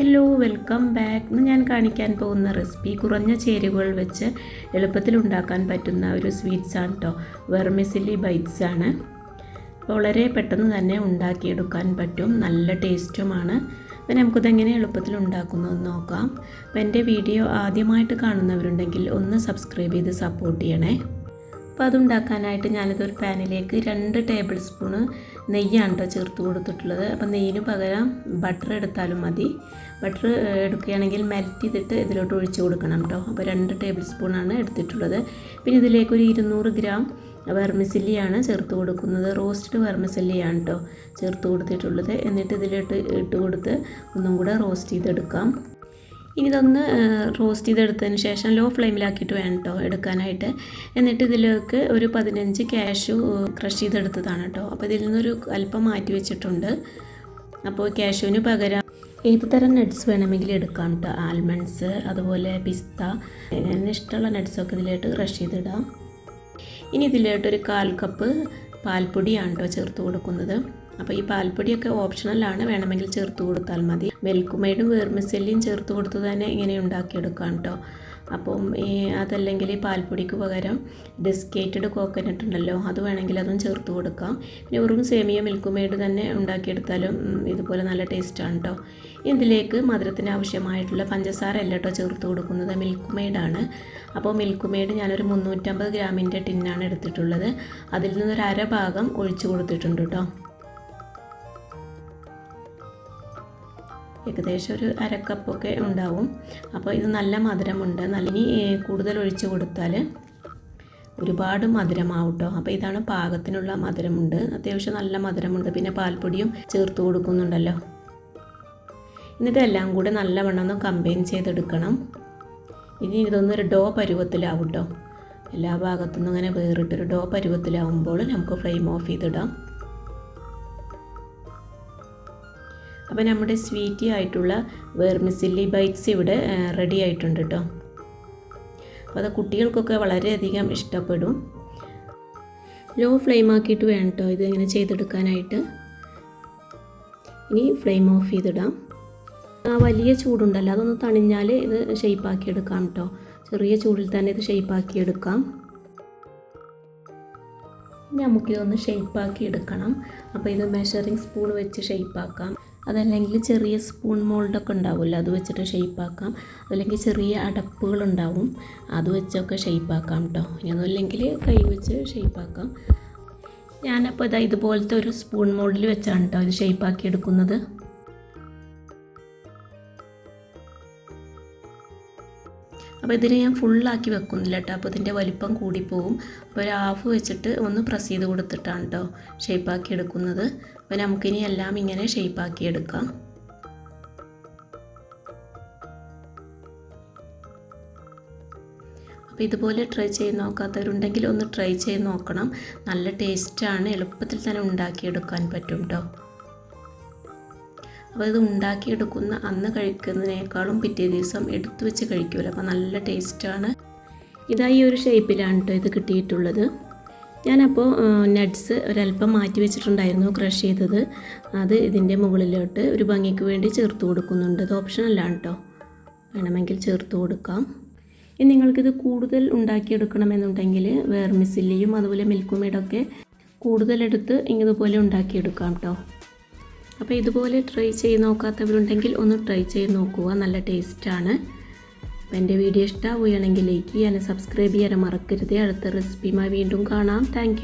Hello welcome back ഇന്ന് ഞാൻ കാണിക്കാൻ പോകുന്ന റെസിപ്പി കുറഞ്ഞ ചേരുവകൾ വെച്ച് എളുപ്പത്തിൽ ഉണ്ടാക്കാൻ പറ്റുന്ന ഒരു സ്വീറ്റ്സ് ആണ് കേട്ടോ വെർമിസിലി ബൈറ്റ്സ് ആണ്. വളരെ പെട്ടെന്ന് തന്നെ ഉണ്ടാക്കിയെടുക്കാൻ പറ്റും. നല്ല ടേസ്റ്റുമാണ് അപ്പം നമുക്കിതെങ്ങനെ എളുപ്പത്തിൽ ഉണ്ടാക്കുന്നതെന്ന് നോക്കാം. അപ്പം എന്റെ വീഡിയോ ആദ്യമായിട്ട് കാണുന്നവരുണ്ടെങ്കിൽ ഒന്ന് സബ്സ്ക്രൈബ് ചെയ്ത് സപ്പോർട്ട് ചെയ്യണേ. അപ്പോൾ അതുണ്ടാക്കാനായിട്ട് ഞാനിതൊരു പാനിലേക്ക് രണ്ട് ടേബിൾ സ്പൂണ് നെയ്യാണ് കേട്ടോ ചേർത്ത് കൊടുത്തിട്ടുള്ളത്. അപ്പോൾ നെയ്യിന് പകരം ബട്ടർ എടുത്താലും മതി. ബട്ടർ എടുക്കുകയാണെങ്കിൽ മെൽറ്റ് ചെയ്തിട്ട് ഇതിലോട്ട് ഒഴിച്ച് കൊടുക്കണം കേട്ടോ അപ്പോൾ രണ്ട് ടേബിൾ സ്പൂണാണ് എടുത്തിട്ടുള്ളത്. പിന്നെ ഇതിലേക്ക് ഒരു ഇരുന്നൂറ് ഗ്രാം വെർമിസില്ലിയാണ് ചേർത്ത് കൊടുക്കുന്നത്. റോസ്റ്റഡ് വെർമിസില്ലിയാണ് കേട്ടോ ചേർത്ത് കൊടുത്തിട്ടുള്ളത്. എന്നിട്ട് ഇതിലിട്ട് ഇട്ട് കൊടുത്ത് ഒന്നും കൂടെ റോസ്റ്റ് ചെയ്തെടുക്കാം. ഇനി ഇതൊന്ന് റോസ്റ്റ് ചെയ്തെടുത്തതിന് ശേഷം ലോ ഫ്ലെയിമിലാക്കിയിട്ട് വേണം കേട്ടോ എടുക്കാനായിട്ട്. എന്നിട്ട് ഇതിലേക്ക് ഒരു പതിനഞ്ച് ക്യാഷു ക്രഷ് ചെയ്തെടുത്തതാണ് കേട്ടോ അപ്പോൾ ഇതിൽ നിന്നൊരു അല്പം മാറ്റി വെച്ചിട്ടുണ്ട്. അപ്പോൾ ക്യാഷുവിന് പകരം ഏത് തരം നട്ട്സ് വേണമെങ്കിലും എടുക്കാം കേട്ടോ ആൽമണ്ട്സ് അതുപോലെ പിസ്ത അങ്ങനെ ഇഷ്ടമുള്ള നട്ട്സൊക്കെ ഇതിലോട്ട് ക്രഷ് ചെയ്തിടാം. ഇനി ഇതിലോട്ടൊരു കാൽ കപ്പ് പാൽപ്പൊടിയാണ് കേട്ടോ ചേർത്ത് കൊടുക്കുന്നത്. അപ്പോൾ ഈ പാൽപ്പൊടിയൊക്കെ ഓപ്ഷണലാണ് വേണമെങ്കിൽ ചേർത്ത് കൊടുത്താൽ മതി. വെൽക്കുമൈഡും വേർമിസെല്ലിയും ചേർത്ത് കൊടുത്ത് തന്നെ ഇങ്ങനെ ഉണ്ടാക്കിയെടുക്കാം കേട്ടോ അപ്പം ഈ അതല്ലെങ്കിൽ ഈ പാൽപ്പൊടിക്ക് പകരം ഡിസ്കേറ്റഡ് കോക്കനട്ട് ഉണ്ടല്ലോ അത് വേണമെങ്കിൽ അതും ചേർത്ത് കൊടുക്കാം. പിന്നെ വെറും സേമിയ മിൽക്കുമേഡ് തന്നെ ഉണ്ടാക്കിയെടുത്താലും ഇതുപോലെ നല്ല ടേസ്റ്റാണ് കേട്ടോ ഇതിലേക്ക് മധുരത്തിന് ആവശ്യമായിട്ടുള്ള പഞ്ചസാര അല്ല കേട്ടോ ചേർത്ത് കൊടുക്കുന്നത്. മിൽക്ക് മെയ്ഡാണ് അപ്പോൾ മിൽക്ക് മെയ്ഡ് ഞാനൊരു മുന്നൂറ്റമ്പത് ഗ്രാമിന്റെ ടിന്നാണ് എടുത്തിട്ടുള്ളത്. അതിൽ നിന്നൊരു അര ഭാഗം ഒഴിച്ചു കൊടുത്തിട്ടുണ്ട് കേട്ടോ ഏകദേശം ഒരു അരക്കപ്പൊക്കെ ഉണ്ടാവും. അപ്പോൾ ഇത് നല്ല മധുരമുണ്ട്. നല്ല ഇനി കൂടുതൽ ഒഴിച്ച് കൊടുത്താൽ ഒരുപാട് മധുരമാവും കേട്ടോ അപ്പോൾ ഇതാണ് പാകത്തിനുള്ള മധുരമുണ്ട്. അത്യാവശ്യം നല്ല മധുരമുണ്ട്. പിന്നെ പാൽപ്പൊടിയും ചേർത്ത് കൊടുക്കുന്നുണ്ടല്ലോ. എന്നിട്ട് എല്ലാം കൂടെ നല്ലവണ്ണം ഒന്ന് കമ്പൈൻ ചെയ്തെടുക്കണം. ഇനി ഇതൊന്നൊരു ഡോ പരുവത്തിലാവും കേട്ടോ എല്ലാ ഭാഗത്തുനിന്നും ഇങ്ങനെ വേറിട്ടൊരു ഡോ പരുവത്തിലാവുമ്പോൾ നമുക്ക് ഫ്ലെയിം ഓഫ് ചെയ്തിടാം. അപ്പോൾ നമ്മുടെ സ്വീറ്റി ആയിട്ടുള്ള വെർമിസില്ലി ബൈറ്റ്സ് ഇവിടെ റെഡി ആയിട്ടുണ്ട് കേട്ടോ അപ്പോൾ അത് കുട്ടികൾക്കൊക്കെ വളരെയധികം ഇഷ്ടപ്പെടും. ലോ ഫ്ലെയിം ആക്കിയിട്ട് വേണം കേട്ടോ ഇത് ഇങ്ങനെ ചെയ്തെടുക്കാനായിട്ട്. ഇനി ഫ്ലെയിം ഓഫ് ചെയ്തിടാം. ആ വലിയ ചൂടുണ്ടല്ലോ അതൊന്ന് തണിഞ്ഞാൽ ഇത് ഷെയ്പ്പാക്കി എടുക്കാം കേട്ടോ ചെറിയ ചൂടിൽ തന്നെ ഇത് ഷെയ്പ്പാക്കി എടുക്കാം. ഇനി നമുക്കിതൊന്ന് ഷെയ്പ്പാക്കി എടുക്കണം. അപ്പോൾ ഇത് മെഷറിങ് സ്പൂൺ വെച്ച് ഷെയ്പ്പാക്കാം അതല്ലെങ്കിൽ ചെറിയ സ്പൂൺ മോൾഡൊക്കെ ഉണ്ടാവുമല്ലോ അത് വെച്ചിട്ട് ഷെയ്പ്പാക്കാം അല്ലെങ്കിൽ ചെറിയ അടപ്പുകളുണ്ടാവും അത് വെച്ചൊക്കെ ഷെയ്പ്പാക്കാം കേട്ടോ ഇനി ഒന്നുമില്ലെങ്കിൽ കൈ വെച്ച് ഷെയ്പ്പാക്കാം ഞാനപ്പോൾ ഇതാ ഇതുപോലത്തെ ഒരു സ്പൂൺ മോൾഡിൽ വെച്ചാണ് കേട്ടോ ഇത് ഷെയ്പ്പാക്കി എടുക്കുന്നത്. അപ്പോൾ ഇതിനെ ഞാൻ ഫുള്ളാക്കി വെക്കുന്നില്ല കേട്ടോ. അപ്പോൾ ഇതിന്റെ വലിപ്പം കൂടിപ്പോവും. അപ്പോൾ ഒരു ഹാഫ് വെച്ചിട്ട് ഒന്ന് പ്രസ് ചെയ്ത് കൊടുത്തിട്ടാണ് കേട്ടോ ഷേപ്പാക്കി എടുക്കുന്നത്. അപ്പോൾ നമുക്കിനി എല്ലാം ഇങ്ങനെ ഷേപ്പാക്കി എടുക്കാം. അപ്പോൾ ഇതുപോലെ ട്രൈ ചെയ്ത് നോക്കാത്തവരുണ്ടെങ്കിൽ ഒന്ന് ട്രൈ ചെയ്ത് നോക്കണം. നല്ല ടേസ്റ്റാണ് എളുപ്പത്തിൽ തന്നെ ഉണ്ടാക്കിയെടുക്കാൻ പറ്റും കേട്ടോ. അപ്പോൾ ഇത് ഉണ്ടാക്കിയെടുക്കുന്ന അന്ന് കഴിക്കുന്നതിനേക്കാളും പിറ്റേ ദിവസം എടുത്തു വെച്ച് കഴിക്കുമല്ലോ അപ്പോൾ നല്ല ടേസ്റ്റാണ്. ഈ ഒരു ഷേപ്പിലാണ് കേട്ടോ ഇത് കിട്ടിയിട്ടുള്ളത്. ഞാനപ്പോൾ നട്ട്സ് ഒരല്പം മാറ്റി വെച്ചിട്ടുണ്ടായിരുന്നു ക്രഷ് ചെയ്തത്. അത് ഇതിന്റെ മുകളിലോട്ട് ഒരു ഭംഗിക്ക് വേണ്ടി ചേർത്ത് കൊടുക്കുന്നുണ്ട്. അത് ഓപ്ഷനല്ലാണ് കേട്ടോ വേണമെങ്കിൽ ചേർത്ത് കൊടുക്കാം. ഇനി നിങ്ങൾക്കിത് കൂടുതൽ ഉണ്ടാക്കിയെടുക്കണമെന്നുണ്ടെങ്കിൽ വേർമിസില്ലിയും അതുപോലെ മിൽക്കുമേടൊക്കെ കൂടുതലെടുത്ത് ഇതുപോലെ ഉണ്ടാക്കിയെടുക്കാം കേട്ടോ അപ്പോൾ ഇതുപോലെ ട്രൈ ചെയ്ത് നോക്കാത്തവരുണ്ടെങ്കിൽ ഒന്ന് ട്രൈ ചെയ്ത് നോക്കുക. നല്ല ടേസ്റ്റാണ്. അപ്പോൾ എന്റെ വീഡിയോ ഇഷ്ടമാവുകയാണെങ്കിൽ ലൈക്ക് ചെയ്യാനും സബ്സ്ക്രൈബ് ചെയ്യാനും മറക്കരുത്. അടുത്ത റെസിപ്പിയുമായി വീണ്ടും കാണാം. താങ്ക്